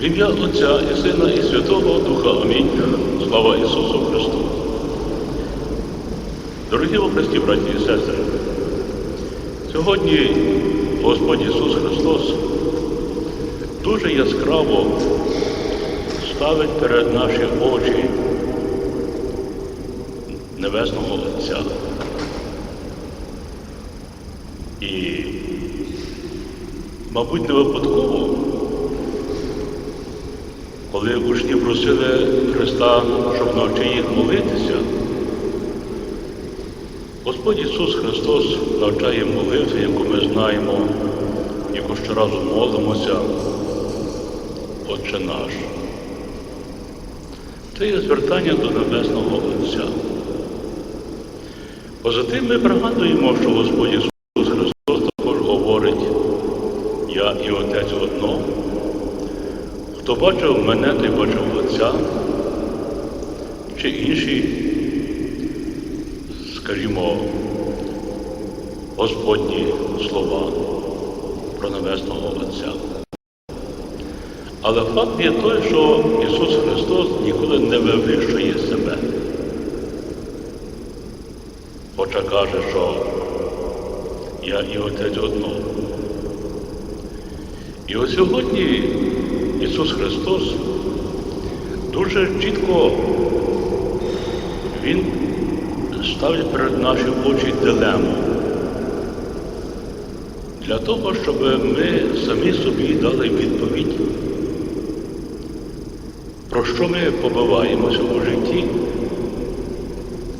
В ім'я Отця і Сина і Святого Духа Амінь. Слава Ісусу Христу. Дорогі у Христі, браті і сестри, сьогодні Господь Ісус Христос дуже яскраво ставить перед наші очі Небесного Отця. І, мабуть, не випадково, коли учні просили Христа, щоб навчи їх молитися, Господь Ісус Христос навчає молитві, яку ми знаємо, яку щоразу молимося, Отче наш. Це є звертання до Небесного Отця. Поза тим ми пригадуємо, що Господь Ісус Христос також говорить, я і Отець одно. Хто бачив мене, той бачив Отця, чи інші, скажімо, Господні слова про Небесного Отця. Але факт є той, що Ісус Христос ніколи не вивищує себе. Хоча каже, що я і Отець одно. І ось сьогодні Ісус Христос дуже чітко Він ставить перед наші очі дилему для того, щоб ми самі собі дали відповідь, про що ми побиваємося у житті,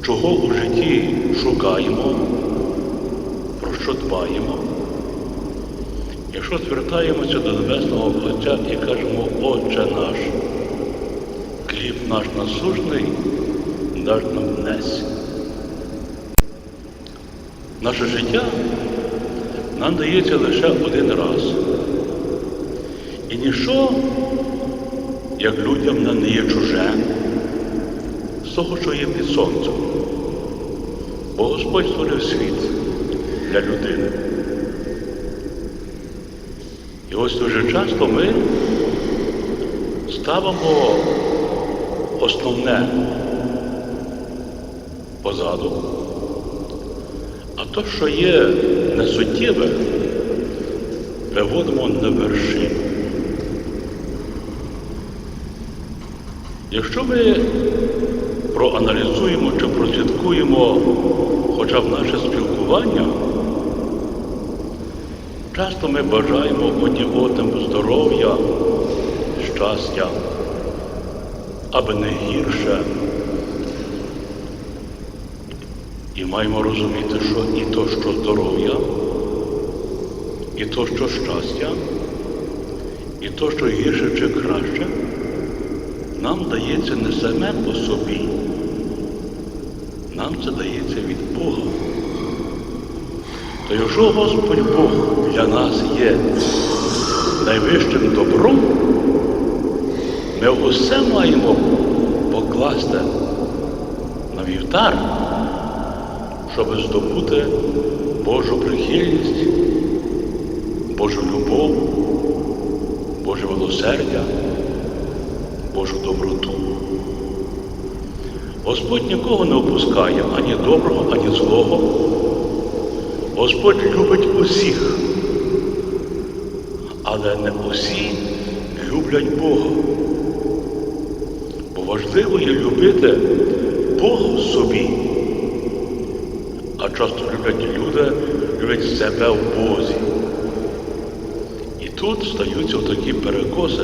чого у житті шукаємо, про що дбаємо. Якщо звертаємося до Небесного Отця і кажемо, Отче наш, хліб наш насущний, даш нам днес. Наше життя нам дається лише один раз. І ніщо, як людям нам не є чуже, з того, що є під сонцем. Бо Господь створив світ для людини. І ось дуже часто ми ставимо основне позаду, а то, що є несуттєве, виводимо на вершину. Якщо ми проаналізуємо чи прослідкуємо хоча б наше спілкування, Часто ми бажаємо одні одному здоров'я, щастя, аби не гірше. І маємо розуміти, що і то, що здоров'я, і то, що щастя, і то, що гірше чи краще, нам дається не саме по собі, нам це дається від Бога. То якщо Господь Бог для нас є найвищим добром, ми усе маємо покласти на вівтар, щоб здобути Божу прихильність, Божу любов, Боже милосердя, Божу доброту. Господь нікого не опускає ані доброго, ані злого. Господь любить усіх, але не усі люблять Бога. Бо важливо є любити Бога собі. А часто люблять люди, люблять себе в Бозі. І тут стаються такі перекоси,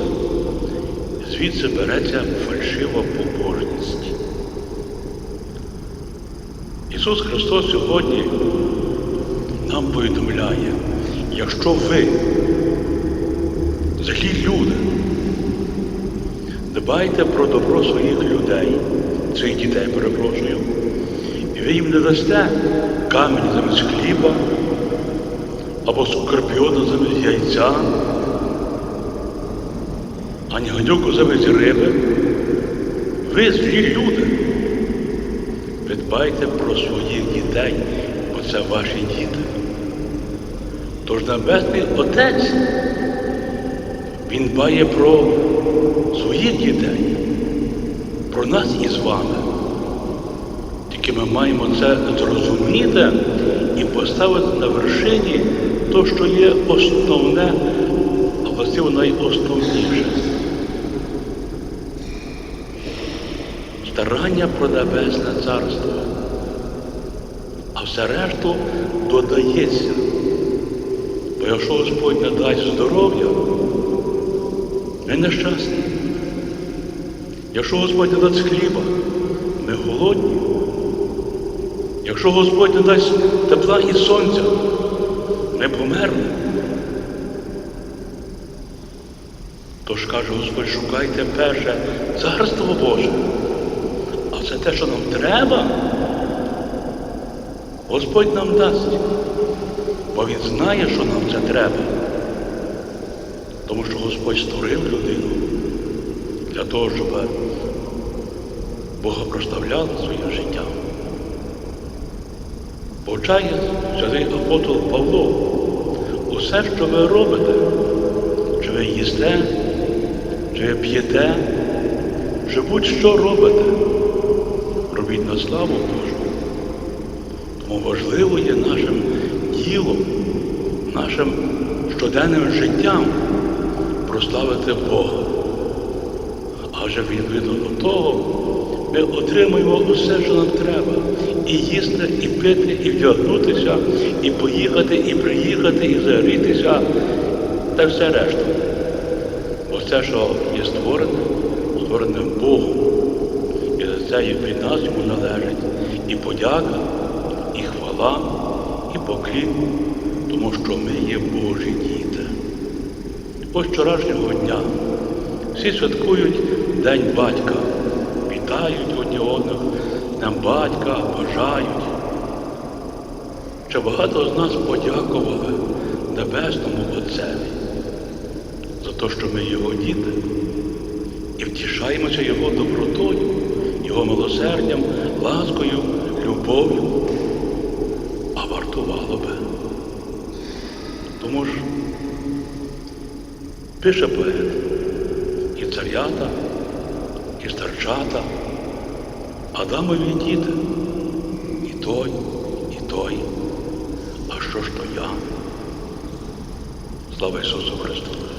звідси береться фальшива побожність. Ісус Христос сьогодні нам повідомляє, якщо ви, злі люди, дбайте про добро своїх людей, своїх дітей, перепрошую, і ви їм не дасте камінь замість хліба або скорпіона замість яйця, ані гадюку замість риби, ви злі люди. Ви дбайте про своїх дітей, бо це ваші діти. Тож Небесний Отець, Він дбає про своїх дітей, про нас із вами. Тільки ми маємо це зрозуміти і поставити на вершині то, що є основне, а власне найосновніше. Старання про небесне царство, а все решту додається. Бо якщо Господь не дасть здоров'я, ми нещасні. Якщо Господь не дасть хліба, ми голодні. Якщо Господь дасть тепла і сонця, ми померли. Тож каже Господь, шукайте перше царство Боже. А це те, що нам треба, Господь нам дасть. Бо Він знає, що нам це треба. Тому що Господь створив людину для того, щоб Бога проставляла своє життя. Повчає святий апостол Павло, усе, що ви робите, чи ви їсте, чи ви п'єте, чи будь-що робите, робіть на славу Божу. Тому важливо є нашим ділом, нашим щоденним життям прославити Бога. Адже відповідно до того ми отримуємо усе, що нам треба. І їсти, і пити, і вдягнутися, і поїхати, і приїхати, і загрітися, та все решту. Оце, що є створене, створене Богом. І за це і від нас йому належить і подяка, і хвала, і поклін, тому що ми є Божі діти. Ось вчорашнього дня всі святкують День батька, вітають одні одних, нам батька, бажають. Чи багато з нас подякували Небесному Отцеві за те, що ми його діти, і втішаємося Його добротою, Його милосердям, ласкою, любов'ю, вартувало би. Тому ж пише поет і царята, і старчата, Адамові діти, і той, і той. А що ж то я? Слава Ісусу Христу!